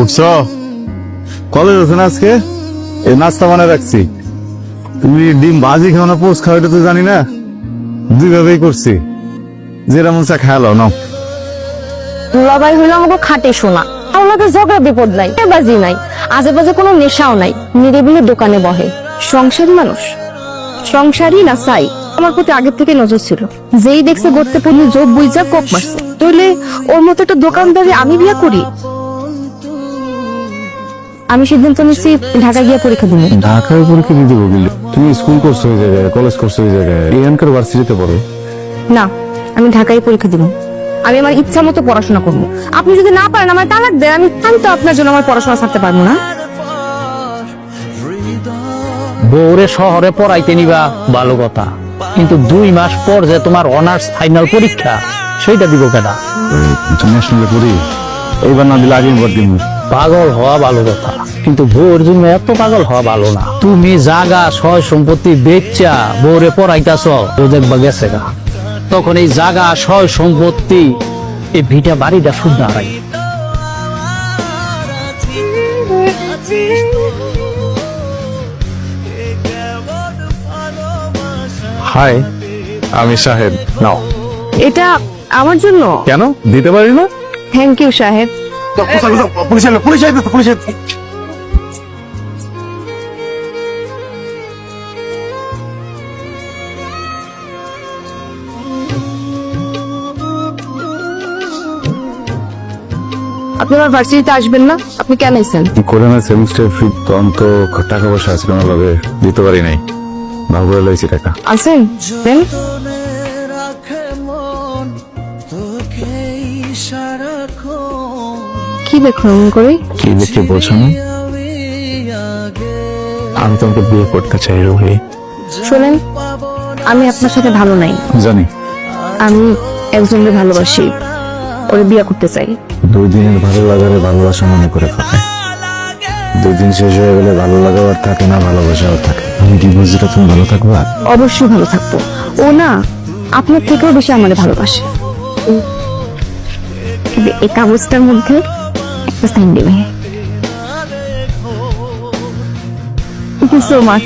উঠছ college আছে না আজকে? এই নাস্তা বানায় রাখছি। তুমি ডিম ভাজি খাও না পোস্ট খাও, এটা তো জানি না। দুইভাবেই করছি। মন চা খেয়ালো নাও। হইল আমাকে খাটে শোনা। আমাকে ঝগড়া বিপদ নাই বাজি নাই। বাজে কোনো নেশাও নাই, নিরিবিলি দোকানে বহে। সংসারী মানুষ। সংসারী না সাই আমার প্রতি আগের থেকে নজর ছিল। যেই দেখছে গড়তে পড়লে জোব বুঝা কোপ মারছে। ওর মতো একটা দোকানদারি আমি বিয়া করি। আমি সিদ্ধান্ত নিচ্ছি ঢাকা গিয়ে পরীক্ষা দিব। ঢাকার পরীক্ষা দিতে বলিল তুমি স্কুল করছ ওই জায়গায় কলেজ করছ ওই জায়গায়। এখানকার ভার্সিটিতে পড়ো। না আমি ঢাকায় পরীক্ষা দিব। আমি আমার ইচ্ছা মতো পড়াশোনা করব। আপনি যদি না পারেন আমার তালাক দেন আমি আমি তো আপনার জন্য আমার পড়াশোনা ছাড়তে পারব না। বউরে শহরে পড়াইতে নিবা ভালো কথা। কিন্তু দুই মাস পর যে তোমার অনার্স ফাইনাল পরীক্ষা সেইটা দিব কেনা ইন্টারন্যাশনালে পড়ি এইবার না দিলে আগে বার দিন পাগল হওয়া ভালো কথা কিন্তু বউর জন্য এত পাগল হওয়া ভালো না। তুমি জাগা সয় সম্পত্তি বেচা বউরে পড়াইতাছ ও দেখবা গেছে গা। তখন এই জাগা সয় সম্পত্তি এই ভিটা বাড়িটা শুদ্ধ হারাই। হাই আমি সাহেব নাও। এটা আমার জন্য? কেন? দিতে পারি না? থ্যাংক ইউ সাহেব। পুলিশ এলো পুলিশ আইবে পুলিশ আপনি আমার ভার্সিটিতে আসবেন না? আপনি কেন এসেছেন? করে না সেমিস্টার ফি তখন তো টাকা পয়সা আছে কোনোভাবে দিতে পারি নাই। ভালো করে লইছি টাকা। আসেন দেন। করে? কি বলছো না? আমি তোমাকে বিয়ে করতে চাই রোহি। শোনেন আমি আপনার সাথে ভালো নাই। জানি। আমি একজনকে ভালোবাসি ওরে বিয়ে করতে চাই। দুই দিনের ভালো লাগারে ভালোবাসা মনে করে ফেলে দুই দিন শেষ হয়ে গেলে ভালো লাগা আর থাকে না ভালোবাসাও থাকে। আমি ডিভোর্স দিলে তুমি ভালো থাকবা? অবশ্যই ভালো থাকব। ও না আপনার থেকেও বেশি আমাদের ভালোবাসে। এই কাগজটার মধ্যে একটা সাইন দেবে থ্যাংক ইউ সো মাচ